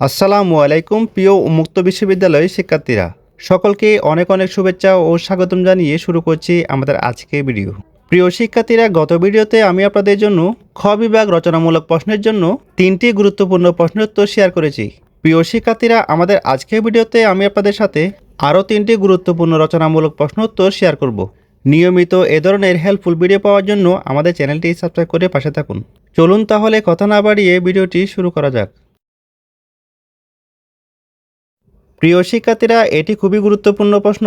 আসসালামু আলাইকুম, প্রিয় উন্মুক্ত বিশ্ববিদ্যালয়ের শিক্ষার্থীরা। সকলকে অনেক অনেক শুভেচ্ছা ও স্বাগতম জানিয়ে শুরু করছি আমাদের আজকের ভিডিও। প্রিয় শিক্ষার্থীরা, গত ভিডিওতে আমি আপনাদের জন্য খ বিভাগ রচনামূলক প্রশ্নের জন্য তিনটি গুরুত্বপূর্ণ প্রশ্নের উত্তর শেয়ার করেছি। প্রিয় শিক্ষার্থীরা, আমাদের আজকের ভিডিওতে আমি আপনাদের সাথে আরও তিনটি গুরুত্বপূর্ণ রচনামূলক প্রশ্ন উত্তর শেয়ার করব। নিয়মিত এ ধরনের হেল্পফুল ভিডিও পাওয়ার জন্য আমাদের চ্যানেলটি সাবস্ক্রাইব করে পাশে থাকুন। চলুন তাহলে কথা না বাড়িয়ে ভিডিওটি শুরু করা যাক। প্রিয় শিক্ষার্থীরা, এটি খুবই গুরুত্বপূর্ণ প্রশ্ন।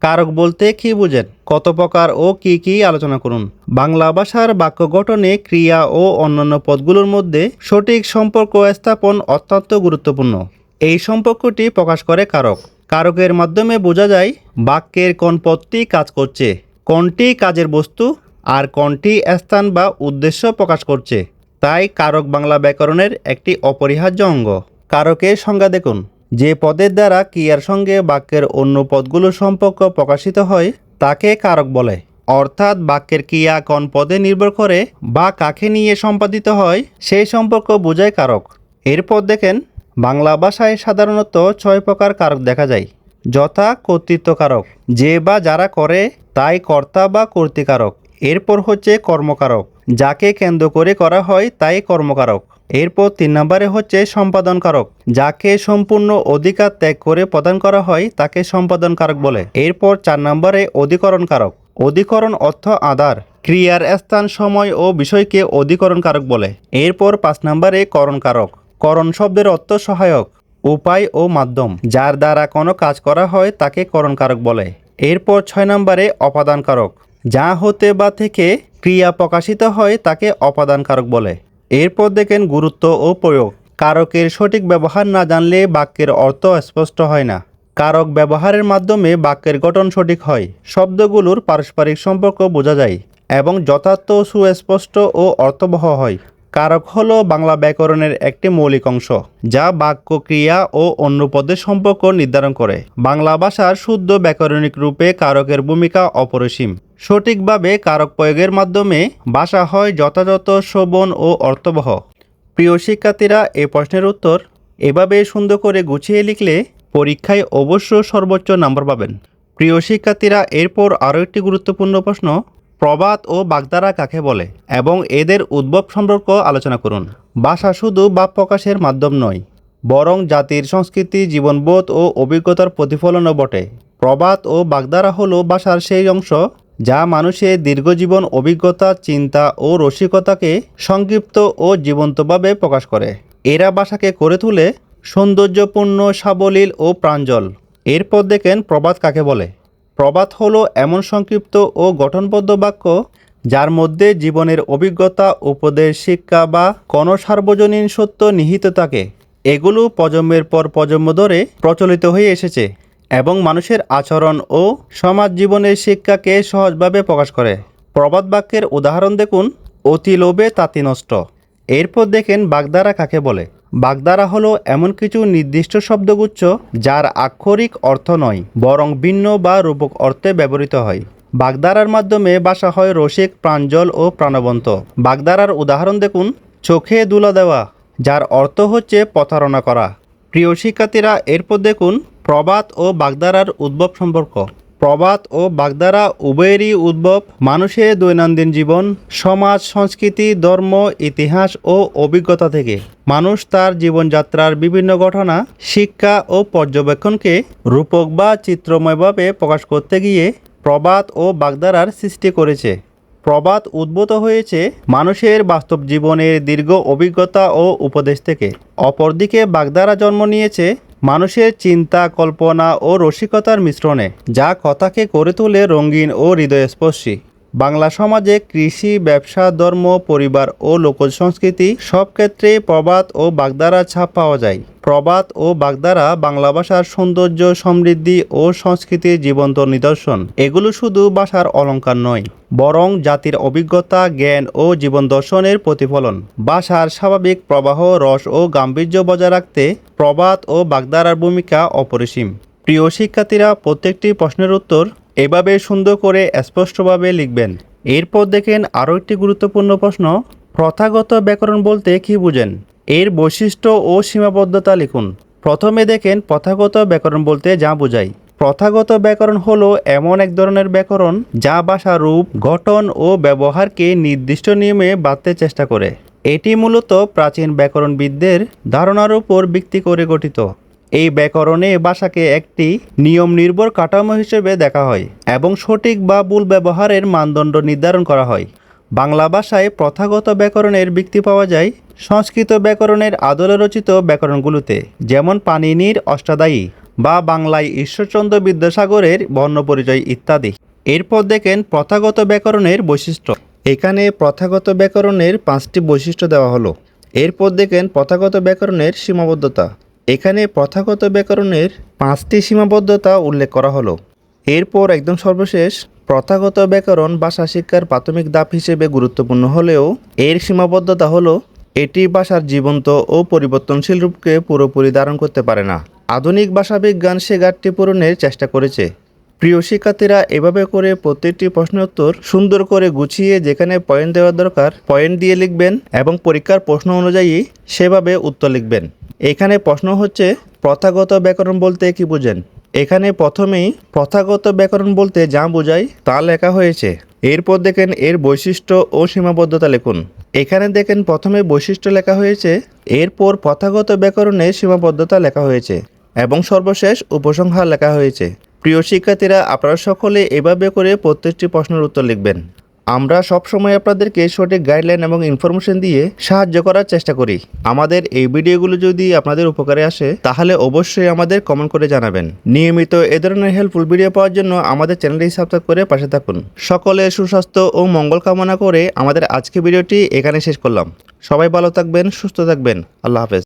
কারক বলতে কি বুঝেন? কত প্রকার ও কি কি আলোচনা করুন? বাংলা ভাষার বাক্য গঠনে ক্রিয়া ও অন্যান্য পদগুলোর মধ্যে সঠিক সম্পর্ক স্থাপন অত্যন্ত গুরুত্বপূর্ণ। এই সম্পর্কটি প্রকাশ করে কারক। কারকের মাধ্যমে বোঝা যায়, বাক্যের কোন পদটি কাজ করছে, কোনটি কাজের বস্তু, আর কোনটি স্থান বা উদ্দেশ্য প্রকাশ করছে। তাই কারক বাংলা ব্যাকরণের একটি অপরিহার্য অঙ্গ। কারকের সংজ্ঞা দেখুন। যে পদের দ্বারা ক্রিয়ার সঙ্গে বাক্যের অন্য পদগুলোর সম্পর্ক প্রকাশিত হয়, তাকে কারক বলে। অর্থাৎ বাক্যের ক্রিয়া কোন পদে নির্ভর করে বা কাকে নিয়ে সম্পাদিত হয়, সেই সম্পর্ক বোঝায় কারক। এরপর দেখেন, বাংলা ভাষায় সাধারণত ছয় প্রকার কারক দেখা যায়। যথা কর্তৃত্ব কারক, যে বা যারা করে, তাই কর্তা বা কর্তৃকারক। এরপর হচ্ছে কর্মকারক। যাকে কেন্দ্র করে করা হয় তাই কর্মকারক। এরপর তিন নম্বরে হচ্ছে সম্পাদন কারক যাকে সম্পূর্ণ অধিকার ত্যাগ করে প্রদান করা হয় তাকে সম্পাদন কারক বলে। এরপর চার নম্বরে অধিকরণ কারক অধিকরণ অর্থ আধার। ক্রিয়ার স্থান, সময় ও বিষয়কে অধিকরণ কারক বলে। এরপর পাঁচ নম্বরে করণ কারক করণ শব্দের অর্থ সহায়ক, উপায় ও মাধ্যম। যার দ্বারা কোনো কাজ করা হয় তাকে করণ কারক বলে। এরপর ছয় নম্বরে অপাদান কারক যা হতে বা থেকে ক্রিয়া প্রকাশিত হয় তাকে অপাদান কারক বলে। এরপর দেখেন গুরুত্ব ও প্রয়োগ। কারকের সঠিক ব্যবহার না জানলে বাক্যের অর্থ স্পষ্ট হয় না। কারক ব্যবহারের মাধ্যমে বাক্যের গঠন সঠিক হয়। শব্দগুলোর পারস্পরিক সম্পর্ক বোঝা যায় এবং যথার্থ সুস্পষ্ট ও অর্থবহ হয়। কারক হল বাংলা ব্যাকরণের একটি মৌলিক অংশ, যা বাক্য ক্রিয়া ও অন্য পদের সম্পর্ক নির্ধারণ করে। বাংলা ভাষার শুদ্ধ ব্যাকরণিক রূপে কারকের ভূমিকা অপরিসীম। সঠিকভাবে কারক প্রয়োগের মাধ্যমে ভাষা হয় যথাযথ, শোভন ও অর্থবহ। প্রিয় শিক্ষার্থীরা, এ প্রশ্নের উত্তর এভাবে সুন্দর করে গুছিয়ে লিখলে পরীক্ষায় অবশ্য সর্বোচ্চ নাম্বার পাবেন। প্রিয় শিক্ষার্থীরা, এরপর আরও একটি গুরুত্বপূর্ণ প্রশ্ন। প্রবাদ ও বাগদারা কাকে বলে? এবং এদের উদ্ভব সম্পর্ক আলোচনা করুন। ভাষা শুধু ভাব প্রকাশের মাধ্যম নয়, বরং জাতির সংস্কৃতি, জীবনবোধ ও অভিজ্ঞতার প্রতিফলনও বটে। প্রবাদ ও বাগদারা হলো ভাষার সেই অংশ যা মানুষের দীর্ঘজীবন অভিজ্ঞতা, চিন্তা ও রসিকতাকে সংক্ষিপ্ত ও জীবন্তভাবে প্রকাশ করে। এরা ভাষাকে করে তুলে সৌন্দর্যপূর্ণ, সাবলীল ও প্রাঞ্জল। এরপর দেখেন প্রবাদ কাকে বলে। প্রবাদ হলো এমন সংক্ষিপ্ত ও গঠনবদ্ধ বাক্য যার মধ্যে জীবনের অভিজ্ঞতা, উপদেশ, শিক্ষা বা কোনো সার্বজনীন সত্য নিহিত থাকে। এগুলো প্রজন্মের পর প্রজন্ম ধরে প্রচলিত হয়ে এসেছে এবং মানুষের আচরণ ও সমাজ জীবনের শিক্ষাকে সহজভাবে প্রকাশ করে। প্রবাদ বাক্যের উদাহরণ দেখুন, অতি লোভে তাঁতি নষ্ট। এরপর দেখেন বাগদারা কাকে বলে। বাগধারা হলো এমন কিছু নির্দিষ্ট শব্দগুচ্ছ যার আক্ষরিক অর্থ নয়, বরং ভিন্ন বা রূপক অর্থে ব্যবহৃত হয়। বাগদারার মাধ্যমে বাসা হয় রসিক, প্রাঞ্জল ও প্রাণবন্ত। বাগদারার উদাহরণ দেখুন, চোখে দুলা দেওয়া, যার অর্থ হচ্ছে প্রতারণা করা। প্রিয় শিক্ষার্থীরা, এরপর দেখুন, প্রবাদ ও বাগদারার উদ্ভব সম্পর্ক। প্রবাদ ও বাগদারা উভয়েরই উদ্ভব। মানুষের দৈনন্দিন জীবন, সমাজ, সংস্কৃতি, ধর্ম, ইতিহাস ও অভিজ্ঞতা থেকে। মানুষ তার জীবনযাত্রার বিভিন্ন ঘটনা, শিক্ষা ও পর্যবেক্ষণকে রূপক বা চিত্রময়ভাবে প্রকাশ করতে গিয়ে প্রবাদ ও বাগদারার সৃষ্টি করেছে। প্রবাদ উদ্ভূত হয়েছে মানুষের বাস্তব জীবনের দীর্ঘ অভিজ্ঞতা ও উপদেশ থেকে। অপরদিকে বাগদারা জন্ম নিয়েছে মানুষের চিন্তা কল্পনা ও রসিকতার মিশ্রণে যা কথাকে করে তোলে রঙিন ও হৃদয়স্পর্শী। বাংলা সমাজে কৃষি, ব্যবসা, ধর্ম, পরিবার ও লোকজ সংস্কৃতি সব ক্ষেত্রে প্রবাদ ও বাগধারা ছাপ পাওয়া যায়। প্রবাদ ও বাগদারা বাংলা ভাষার সৌন্দর্য, সমৃদ্ধি ও সংস্কৃতির জীবন্ত নিদর্শন। এগুলো শুধু ভাষার অলঙ্কার নয়, বরং জাতির অভিজ্ঞতা, জ্ঞান ও জীবন দর্শনের প্রতিফলন। ভাষার স্বাভাবিক প্রবাহ, রস ও গাম্ভীর্য বজায় রাখতে প্রবাদ ও বাগদারার ভূমিকা অপরিসীম। প্রিয় শিক্ষার্থীরা, প্রত্যেকটি প্রশ্নের উত্তর এভাবে সুন্দর করে স্পষ্টভাবে লিখবেন। এরপর দেখেন আরও একটি গুরুত্বপূর্ণ প্রশ্ন, প্রথাগত ব্যাকরণ বলতে কি বুঝেন? এর বৈশিষ্ট্য ও সীমাবদ্ধতা লিখুন। প্রথমে দেখেন প্রথাগত ব্যাকরণ বলতে যা বোঝায়। প্রথাগত ব্যাকরণ হলো এমন এক ধরনের ব্যাকরণ যা ভাষা, রূপ, গঠন ও ব্যবহারকে নির্দিষ্ট নিয়মে বাঁধতে চেষ্টা করে। এটি মূলত প্রাচীন ব্যাকরণবিদদের ধারণার উপর ভিত্তি করে গঠিত। এই ব্যাকরণে ভাষাকে একটি নিয়ম নির্ভর কাঠামো হিসেবে দেখা হয় এবং সঠিক বা ভুল ব্যবহারের মানদণ্ড নির্ধারণ করা হয়। বাংলা ভাষায় প্রথাগত ব্যাকরণের ভিত্তি পাওয়া যায় সংস্কৃত ব্যাকরণের আদলে রচিত ব্যাকরণগুলোতে, যেমন পানিনির অষ্টাদায়ী বা বাংলায় ঈশ্বরচন্দ্র বিদ্যাসাগরের বর্ণপরিচয় ইত্যাদি। এরপর দেখেন প্রথাগত ব্যাকরণের বৈশিষ্ট্য। এখানে প্রথাগত ব্যাকরণের পাঁচটি বৈশিষ্ট্য দেওয়া হলো। এরপর দেখেন প্রথাগত ব্যাকরণের সীমাবদ্ধতা। এখানে প্রথাগত ব্যাকরণের পাঁচটি সীমাবদ্ধতা উল্লেখ করা হলো। এরপর একদম সর্বশেষ, প্রথাগত ব্যাকরণ ভাষা শিক্ষার প্রাথমিক ধাপ হিসেবে গুরুত্বপূর্ণ হলেও এর সীমাবদ্ধতা হলো, এটি ভাষার জীবন্ত ও পরিবর্তনশীল রূপকে পুরোপুরি ধারণ করতে পারে না। আধুনিক ভাষাবিজ্ঞান সে ঘাটতি পূরণের চেষ্টা করেছে। প্রিয় শিক্ষার্থীরা, এভাবে করে প্রত্যেকটি প্রশ্নের উত্তর সুন্দর করে গুছিয়ে যেখানে পয়েন্ট দেওয়া দরকার পয়েন্ট দিয়ে লিখবেন এবং পরীক্ষার প্রশ্ন অনুযায়ী সেভাবে উত্তর লিখবেন। এখানে প্রশ্ন হচ্ছে, প্রথাগত ব্যাকরণ বলতে কি বুঝেন? এখানে প্রথমেই প্রথাগত ব্যাকরণ বলতে যা বোঝায় তা লেখা হয়েছে। এরপর দেখেন এর বৈশিষ্ট্য ও সীমাবদ্ধতা লিখুন। এখানে দেখেন প্রথমে বৈশিষ্ট্য লেখা হয়েছে, এরপর প্রথাগত ব্যাকরণের সীমাবদ্ধতা লেখা হয়েছে এবং সর্বশেষ উপসংহার লেখা হয়েছে। প্রিয় শিক্ষার্থীরা, আপনারা সকলে এভাবে করে প্রত্যেকটি প্রশ্নের উত্তর লিখবেন। আমরা সবসময় আপনাদেরকে সঠিক গাইডলাইন এবং ইনফরমেশন দিয়ে সাহায্য করার চেষ্টা করি। আমাদের এই ভিডিওগুলো যদি আপনাদের উপকারে আসে, তাহলে অবশ্যই আমাদের কমেন্ট করে জানাবেন। নিয়মিত এ ধরনের হেল্পফুল ভিডিও পাওয়ার জন্য আমাদের চ্যানেলটি সাবস্ক্রাইব করে পাশে থাকুন। সকলে সুস্বাস্থ্য ও মঙ্গল কামনা করে আমাদের আজকে ভিডিওটি এখানে শেষ করলাম। সবাই ভালো থাকবেন, সুস্থ থাকবেন। আল্লাহ হাফেজ।